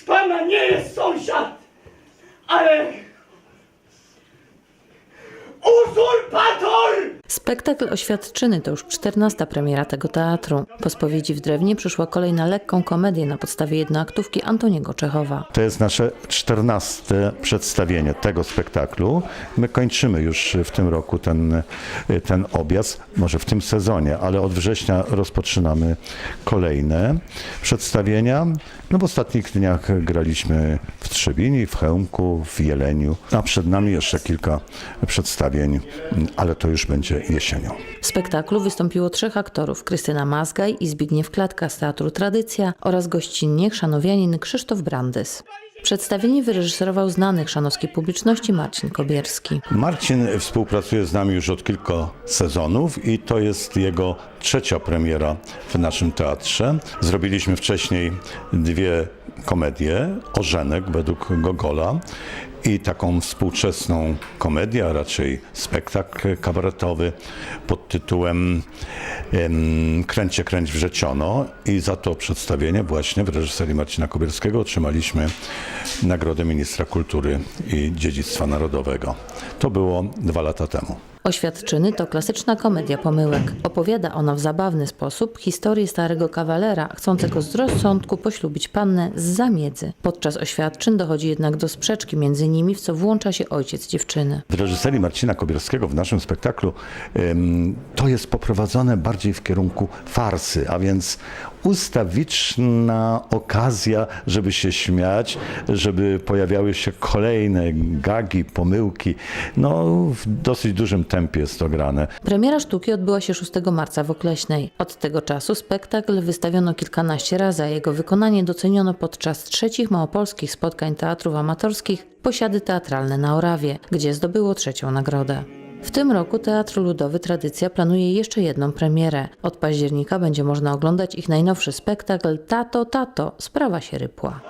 z pana nie jest sąsiad, ale uzurpator! Spektakl Oświadczyny to już czternasta premiera tego teatru. Po spowiedzi w Drewnie przyszła kolej na lekką komedię na podstawie jednoaktówki Antoniego Czechowa. To jest nasze czternaste przedstawienie tego spektaklu. My kończymy już w tym roku ten, ten objazd, może w tym sezonie, ale od września rozpoczynamy kolejne przedstawienia. No w ostatnich dniach graliśmy w Trzebinie, w Chełmku, w Jeleniu, a przed nami jeszcze kilka przedstawień, ale to już będzie jesienią. W spektaklu wystąpiło trzech aktorów: Krystyna Mazgaj i Zbigniew Klatka z Teatru Tradycja oraz gościnnie chrzanowianin Krzysztof Brandys. Przedstawienie wyreżyserował znany chrzanowskiej publiczności Marcin Kobierski. Marcin współpracuje z nami już od kilku sezonów i to jest jego trzecia premiera w naszym teatrze. Zrobiliśmy wcześniej dwie komedie, Ożenek według Gogola i taką współczesną komedię, a raczej spektakl kabaretowy pod tytułem em, Kręcie, kręć wrzeciono i za to przedstawienie właśnie w reżyserii Marcina Kobierskiego otrzymaliśmy Nagrodę Ministra Kultury i Dziedzictwa Narodowego. To było dwa lata temu. Oświadczyny to klasyczna komedia pomyłek. Opowiada ona w zabawny sposób historię starego kawalera, chcącego z rozsądku poślubić pannę z zamiedzy. Podczas oświadczyn dochodzi jednak do sprzeczki między nimi, w co włącza się ojciec dziewczyny. W reżyserii Marcina Kobierskiego w naszym spektaklu to jest poprowadzone bardziej w kierunku farsy, a więc ustawiczna okazja, żeby się śmiać, żeby pojawiały się kolejne gagi, pomyłki. No, w dosyć dużym tempie jest to grane. Premiera sztuki odbyła się 6 marca w Okleśnej. Od tego czasu spektakl wystawiono kilkanaście razy, a jego wykonanie doceniono podczas trzecich małopolskich spotkań teatrów amatorskich Posiady Teatralne na Orawie, gdzie zdobyło trzecią nagrodę. W tym roku Teatr Ludowy Tradycja planuje jeszcze jedną premierę. Od października będzie można oglądać ich najnowszy spektakl Tato, Tato, sprawa się rypła.